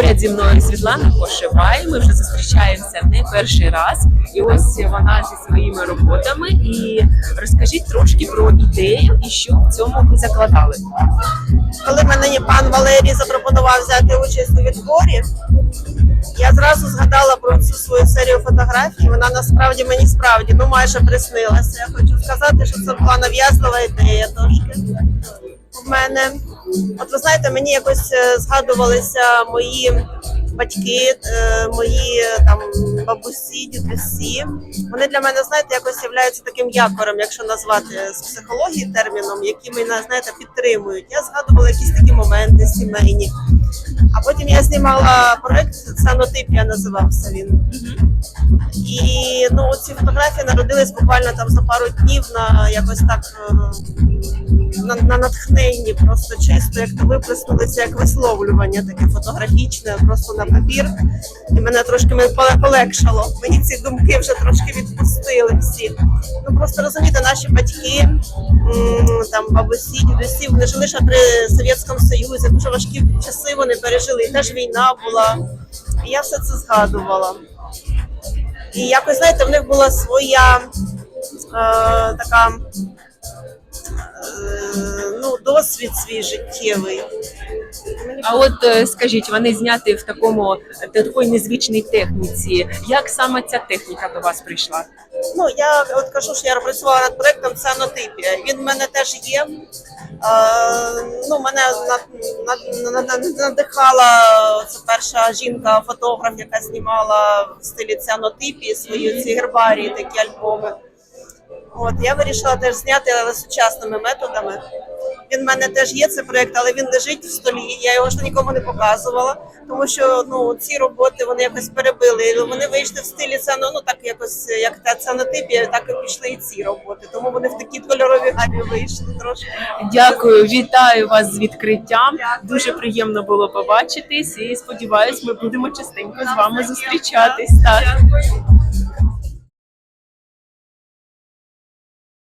поряд зі мною Світлана Кошевай. Ми вже зустрічаємося не перший раз. І ось вона зі своїми роботами. І розкажіть трошки про ідею і що в цьому ви закладали. Коли мені пан Валерій запропонував взяти участь у відборі, я зразу згадала про цю свою серію фотографій. Вона насправді мені справді ну майже приснилася. Я хочу сказати, що це була нав'язлива ідея трошки. У мене, от ви знаєте, мені якось е, згадувалися мої батьки, е, мої там бабусі, дідусі. Вони для мене, знаєте, якось являються таким якорем, якщо назвати з психології терміном, які мене знаєте підтримують. Я згадувала якісь такі моменти сімейні. А потім я знімала проект Санотипія називався він. І ну ці фотографії народились буквально там за пару днів на якось так е, на, на натхненні, просто чисто як то виплеснулися як висловлювання таке фотографічне, просто на папір. І мене трошки мене полегшало. Мені ці думки вже трошки відпустили всі. Ну просто розумієте, наші батьки, там бабусі, дідусі, вони жили ще при Совєтському Союзі, дуже важкі часи вони пережили. І теж війна була. І я все це згадувала. І якось, знаєте, в них була своя е, така досвід свій життєвий. А от е, скажіть, вони зняті в такому е, такої незвичній техніці. Як саме ця техніка до вас прийшла? Ну, я от кажу, що я працювала над проектом «Цианотипія». Він в мене теж є. Е, ну, мене над, над, над, над- надихала це перша жінка-фотограф, яка знімала в стилі цианотипії свої ці гербарії, такі альбоми. От я вирішила теж зняти, але сучасними методами. Він в мене теж є цей проект, але він лежить в столі. Я його ж нікому не показувала, тому що ну ці роботи вони якось перебили. Вони вийшли в стилі циано, ну так якось як та цианотипія, так і пішли і ці роботи. Тому вони в такій кольоровій гамі вийшли трошки. Дякую, вітаю вас з відкриттям. Дуже приємно було побачитись і сподіваюсь, ми будемо частенько з вами зустрічатись. Так.